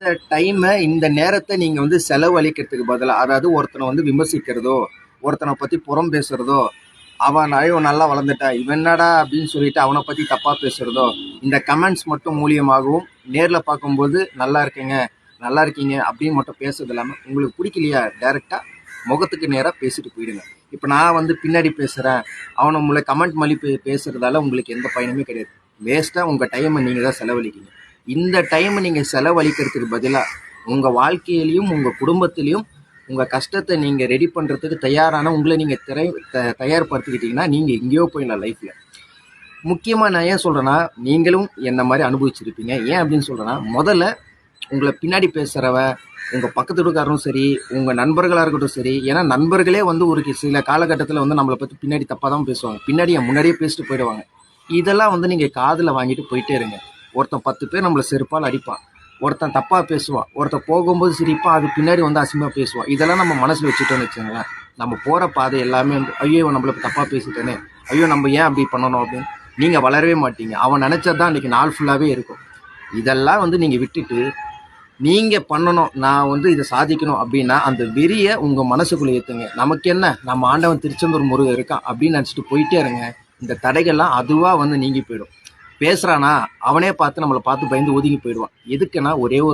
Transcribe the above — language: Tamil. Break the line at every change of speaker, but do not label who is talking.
இந்த டைமை இந்த நேரத்தை நீங்கள் வந்து செலவழிக்கிறதுக்கு பதிலாக அதாவது ஒருத்தனை வந்து விமர்சிக்கிறதோ ஒருத்தனை பற்றி புறம் பேசுகிறதோ அவன் அழிவு நல்லா வளர்ந்துட்டா இவன் என்னடா அப்படின்னு சொல்லிட்டு அவனை பற்றி தப்பாக பேசுகிறதோ இந்த கமெண்ட்ஸ் மட்டும் மூலியமாகவும் நேரில் பார்க்கும்போது நல்லா இருக்கீங்க நல்லா இருக்கீங்க அப்படின்னு மட்டும் பேசுறது இல்லாமல் உங்களுக்கு பிடிக்கலையா? டேரெக்டாக முகத்துக்கு நேராக பேசிட்டு போயிடுங்க. இப்போ நான் வந்து பின்னாடி பேசுகிறேன் அவனை உங்களை கமெண்ட் மலி பே பேசுகிறதால உங்களுக்கு எந்த பயனுமே கிடையாது. வேஸ்ட்டாக உங்கள் டைமை நீங்கள் தான் செலவழிக்கீங்க இந்த டைமை நீங்கள் செலவழிக்கிறதுக்கு பதிலாக உங்கள் வாழ்க்கையிலையும் உங்கள் குடும்பத்திலையும் உங்கள் கஷ்டத்தை நீங்கள் ரெடி பண்ணுறதுக்கு தயாரான உங்களை நீங்கள் திரை த தயார்படுத்திக்கிட்டிங்கன்னா நீங்கள் எங்கேயோ போயிடலாம் லைஃப்பில் முக்கியமாக நான் ஏன் சொல்கிறேன்னா நீங்களும் என்ன மாதிரி அனுபவிச்சிருப்பீங்க. ஏன் அப்படின்னு சொல்கிறேன்னா முதல்ல உங்களை பின்னாடி பேசுகிறவ உங்கள் பக்கத்து வீட்டுக்காரரும் சரி உங்கள் நண்பர்களாக இருக்கட்டும் சரி ஏன்னா நண்பர்களே வந்து ஒரு சில காலகட்டத்தில் வந்து நம்மளை பற்றி பின்னாடி தப்பாக தான் பேசுவாங்க. பின்னாடி முன்னாடியே பேசிட்டு போயிடுவாங்க. இதெல்லாம் வந்து நீங்கள் காதில் வாங்கிட்டு போயிட்டே இருங்க. ஒருத்தன் பத்து பேர் நம்மளை செருப்பால் அடிப்பான். ஒருத்தன் தப்பாக பேசுவான். ஒருத்தன் போகும்போது சிரிப்பான் அது பின்னாடி வந்து அசிங்கமாக பேசுவான். இதெல்லாம் நம்ம மனசில் வச்சுட்டோம்னு வச்சுக்கோங்களேன். நம்ம போகிற பாதை எல்லாமே வந்து ஐயோ நம்மளை தப்பாக பேசிட்டேனே. ஐயோ நம்ம ஏன் அப்படி பண்ணணும்? அப்படின்னு நீங்கள் வளரவே மாட்டீங்க. அவன் நினச்சது தான் இன்றைக்கி நாள் ஃபுல்லாகவே இருக்கும். இதெல்லாம் வந்து நீங்கள் விட்டுட்டு நீங்கள் பண்ணணும். நான் வந்து இதை சாதிக்கணும் அப்படின்னா அந்த வெறியை உங்கள் மனசுக்குள்ளே ஏற்றுங்க நமக்கு என்ன? நம்ம ஆண்டவன் திருச்செந்தூர் முருகன் இருக்கான் அப்படின்னு நினச்சிட்டு போயிட்டே இருங்க. இந்த தடைகள்லாம் அதுவாக வந்து நீங்கி போயிடும். பேசுகிறானா அவனே பார்த்து நம்மளை பார்த்து பயந்து ஒதுங்கி போயிடுவான். எதுக்குன்னா ஒரே ஒரு